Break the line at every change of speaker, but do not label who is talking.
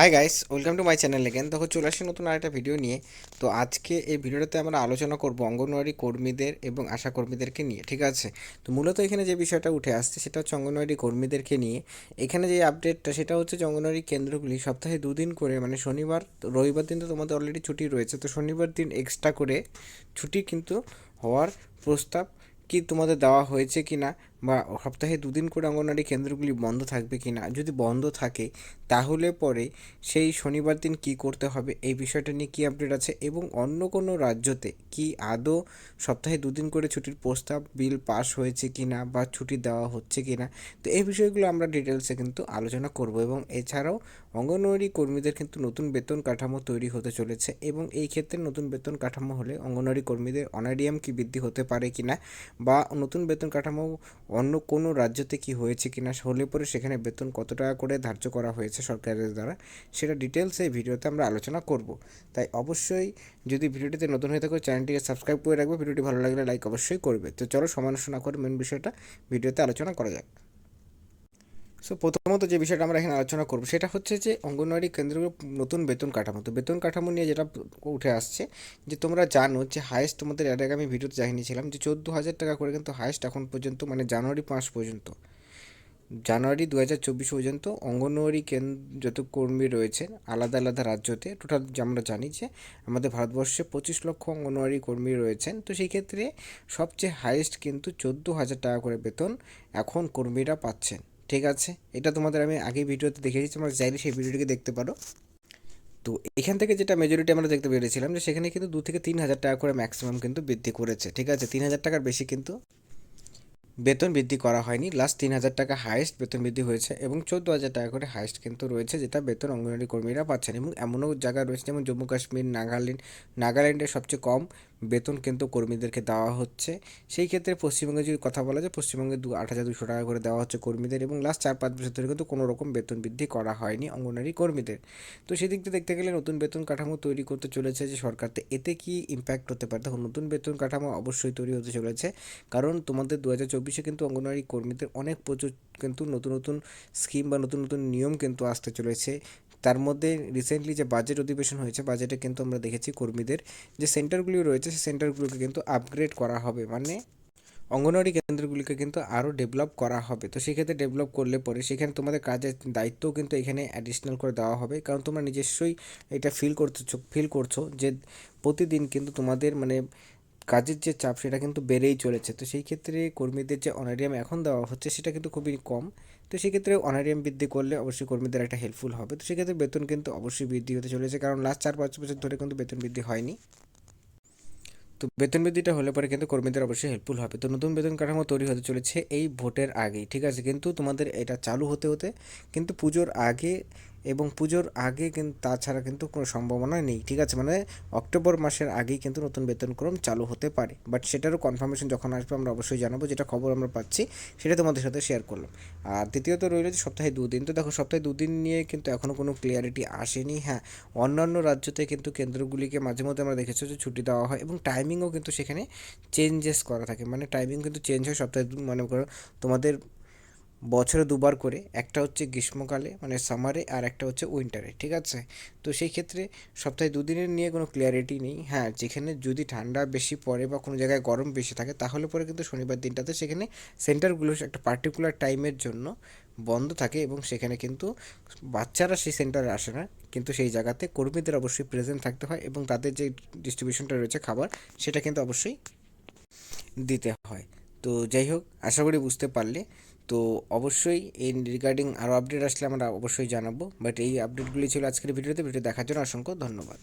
Hi guys welcome to my channel again দেখো, চলে আসি নতুন আরেকটা ভিডিও নিয়ে। তো আজকে এই ভিডিওটাতে আমরা আলোচনা করব অঙ্গনওয়াড়ি কর্মীদের এবং আশা কর্মীদেরকে নিয়ে, ঠিক আছে? তো মূলত এখানে যে বিষয়টা উঠে আসছে, সেটা হচ্ছে অঙ্গনওয়াড়ি কর্মীদেরকে নিয়ে। এখানে যে আপডেটটা সেটা হচ্ছে যে অঙ্গনওয়াড়ি কেন্দ্রগুলি সপ্তাহে দুদিন করে মানে শনিবার, রবিবার দিন তো তোমাদের অলরেডি ছুটি রয়েছে। তো শনিবার দিন এক্সট্রা করে ছুটি কিন্তু হওয়ার প্রস্তাব কি তোমাদের দেওয়া হয়েছে কি না বা সপ্তাহে দুদিন করে অঙ্গনওয়াড়ি কেন্দ্রগুলি বন্ধ থাকবে কি না? যদি বন্ধ থাকে, তাহলে পরে সেই শনিবার দিন কি করতে হবে? এই বিষয়টা নিয়ে কী আপডেট আছে? এবং অন্য কোনো রাজ্যতে কি আদৌ সপ্তাহে দুদিন করে ছুটির প্রস্তাব, বিল পাস হয়েছে কি না বা ছুটি দেওয়া হচ্ছে কি না? তো এই বিষয়গুলো আমরা ডিটেলসে কিন্তু আলোচনা করব এবং এছাড়াও অঙ্গনওয়াড়ি কর্মীদের কিন্তু নতুন বেতন কাঠামো তৈরি হতে চলেছে এবং এই ক্ষেত্রে নতুন বেতন কাঠামো হলে অঙ্গনওয়াড়ি কর্মীদের অনারিয়াম কি বৃদ্ধি হতে পারে কি না? বা নতুন বেতন কাঠামো অন্য কোনো রাজ্যতে কি হয়েছে কিনা হলে পরে সেখানে বেতন কত টাকা করে ধার্য করা হয়েছে সরকারের দ্বারা, সেটা ডিটেলস এই ভিডিওতে আমরা আলোচনা করব। তাই অবশ্যই যদি ভিডিওটিতে নতুন হয়ে থাকো, চ্যানেলটিকে সাবস্ক্রাইব করে রাখবে। ভিডিওটি ভালো লাগলে লাইক অবশ্যই করবে। তো চলো সমালোচনা করে মেন বিষয়টা ভিডিওতে আলোচনা করা যাক। সো প্রথমত যে বিষয়টা আমরা এখানে আলোচনা করব, সেটা হচ্ছে যে অঙ্গনওয়াড়ি কেন্দ্রগুলো নতুন বেতন কাঠামো। তো বেতন কাঠামো নিয়ে যেটা উঠে আসছে, যে তোমরা জানো যে হায়েস্ট তোমাদের এর আগে আমি ভিডিওতে জানিয়েছিলাম যে চোদ্দ হাজার টাকা করে কিন্তু হায়েস্ট এখন পর্যন্ত মানে জানুয়ারি পাঁচ পর্যন্ত, জানুয়ারি দু হাজার চব্বিশ পর্যন্ত অঙ্গনওয়াড়ি কেন্দ্র যত কর্মী রয়েছেন আলাদা আলাদা রাজ্যতে টোটাল আমরা জানি যে আমাদের ভারতবর্ষে পঁচিশ লক্ষ অঙ্গনওয়াড়ি কর্মী রয়েছেন। তো সেই ক্ষেত্রে সবচেয়ে হায়েস্ট কিন্তু চোদ্দ হাজার টাকা করে বেতন এখন কর্মীরা পাচ্ছেন। ঠিক আছে? এটা তোমাদের আমি আগে ভিডিওতে দেখেছি তোমরা চাইলে সেই ভিডিওটিকে দেখতে পারো। তো এখান থেকে যেটা মেজরিটি আমরা দেখতে পেরেছিলাম যে সেখানে কিন্তু দু থেকে তিন হাজার টাকা করে ম্যাক্সিমাম কিন্তু বৃদ্ধি করেছে, ঠিক আছে? তিন হাজার টাকার বেশি কিন্তু বেতন বৃদ্ধি করা হয়নি। লাস্ট তিন হাজার টাকা হায়েস্ট বেতন বৃদ্ধি হয়েছে এবং চোদ্দ হাজার টাকা করে হায়েস্ট কিন্তু রয়েছে, যেটা বেতন অঙ্গনওয়াড়ি কর্মীরা পাচ্ছেন। এবং এমনও জায়গা রয়েছে যেমন জম্মু কাশ্মীর, নাগাল্যান্ড। নাগাল্যান্ডের সবচেয়ে কম বেতন কিন্তু কর্মীদেরকে দেওয়া হচ্ছে। সেই ক্ষেত্রে পশ্চিমবঙ্গে যদি কথা বলা যায়, পশ্চিমবঙ্গে দু আট হাজার দুশো টাকা করে দেওয়া হচ্ছে কর্মীদের এবং লাস্ট চার পাঁচ বছর ধরে কিন্তু কোনো রকম বেতন বৃদ্ধি করা হয়নি অঙ্গনওয়াড়ি কর্মীদের। তো সেদিক দিয়ে দেখতে গেলে নতুন বেতন কাঠামো তৈরি করতে চলেছে যে সরকার। তো এতে কি ইম্প্যাক্ট হতে পারে? দেখো, নতুন বেতন কাঠামো অবশ্যই তৈরি হতে চলেছে। কারণ তোমাদের দু হাজার চব্বিশে কিন্তু অঙ্গনওয়াড়ি কর্মীদের অনেক প্রচুর কিন্তু নতুন নতুন স্কিম বা নতুন নতুন নিয়ম কিন্তু আসতে চলেছে। তার মধ্যে রিসেন্টলি যে বাজেট অধিবেশন হয়েছে বাজেটে কিন্তু আমরা দেখেছি কর্মীদের যে সেন্টারগুলি রয়েছে, সেই সেন্টারগুলোকে কিন্তু আপগ্রেড করা হবে। মানে অঙ্গনওয়াড়ি কেন্দ্রগুলিকে কিন্তু আরও ডেভেলপ করা হবে। তো সেক্ষেত্রে ডেভেলপ করলে পরে সেখানে তোমাদের কাজের দায়িত্বও কিন্তু এখানে অ্যাডিশনাল করে দেওয়া হবে। কারণ তোমরা নিজস্বই এটা ফিল করতেছো ফিল করছ যে প্রতিদিন কিন্তু তোমাদের মানে কাজের যে চাপ সেটা কিন্তু বেড়েই চলেছে। তো সেই ক্ষেত্রে কর্মীদের যে অনারিয়াম এখন দেওয়া হচ্ছে সেটা কিন্তু খুবই কম। তো সেক্ষেত্রে অনারিয়াম বৃদ্ধি করলে অবশ্যই কর্মীদের একটা হেল্পফুল হবে। তো সেক্ষেত্রে বেতন কিন্তু অবশ্যই বৃদ্ধি হতে চলেছে, কারণ লাস্ট চার পাঁচ বছর ধরে কিন্তু বেতন বৃদ্ধি হয়নি। তো বেতন বৃদ্ধিটা হলে পরে কিন্তু কর্মীদের অবশ্যই হেল্পফুল হবে। তো নতুন বেতন কাঠামো তৈরি হতে চলেছে এই ভোটের আগেই, ঠিক আছে? কিন্তু তোমাদের এটা চালু হতে হতে কিন্তু পুজোর আগে এবং পুজোর আগে কিন্তু তাছাড়া কিন্তু কোনো সম্ভাবনা নেই, ঠিক আছে? মানে অক্টোবর মাসের আগেই কিন্তু নতুন বেতনক্রম চালু হতে পারে। বাট সেটারও কনফার্মেশন যখন আসবে আমরা অবশ্যই জানাব, যেটা খবর আমরা পাচ্ছি, সেটা তোমাদের সাথে শেয়ার করলাম। আর দ্বিতীয়ত রইল যে সপ্তাহে দুদিন, তো দেখো সপ্তাহে দুদিন নিয়ে কিন্তু এখনও কোনো ক্লিয়ারিটি আসেনি হ্যাঁ। অন্যান্য রাজ্যতে কিন্তু কেন্দ্রগুলিকে মাঝে মধ্যে আমরা দেখেছি যে ছুটি দেওয়া হয় এবং টাইমিংও কিন্তু সেখানে চেঞ্জেস করা থাকে। মানে টাইমিং কিন্তু চেঞ্জ হয় সপ্তাহে মনে তোমাদের বছরে দুবার করে, একটা হচ্ছে গ্রীষ্মকালে মানে সামারে, আর একটা হচ্ছে উইন্টারে, ঠিক আছে? তো সেই ক্ষেত্রে সপ্তাহে দুদিনের নিয়ে কোনো ক্লিয়ারিটি নেই। হ্যাঁ যেখানে যদি ঠান্ডা বেশি পড়ে বা কোনো জায়গায় গরম বেশি থাকে, তাহলে পরে কিন্তু শনিবার দিনটাতে সেখানে সেন্টারগুলো একটা পার্টিকুলার টাইমের জন্য বন্ধ থাকে এবং সেখানে কিন্তু বাচ্চারা সেই সেন্টারে আসে না। কিন্তু সেই জায়গাতে কর্মীদের অবশ্যই প্রেজেন্ট থাকতে হয় এবং তাদের যে ডিস্ট্রিবিউশনটা রয়েছে খাবার, সেটা কিন্তু অবশ্যই দিতে হয়। তো যাই হোক, আশা করি বুঝতে পারলে। তো অবশ্যই এই রিগার্ডিং আরও আপডেট আসলে আমরা অবশ্যই জানাব। বাট এই আপডেটগুলি ছিল আজকের ভিডিওতে। ভিডিও দেখার জন্য অসংখ্য ধন্যবাদ।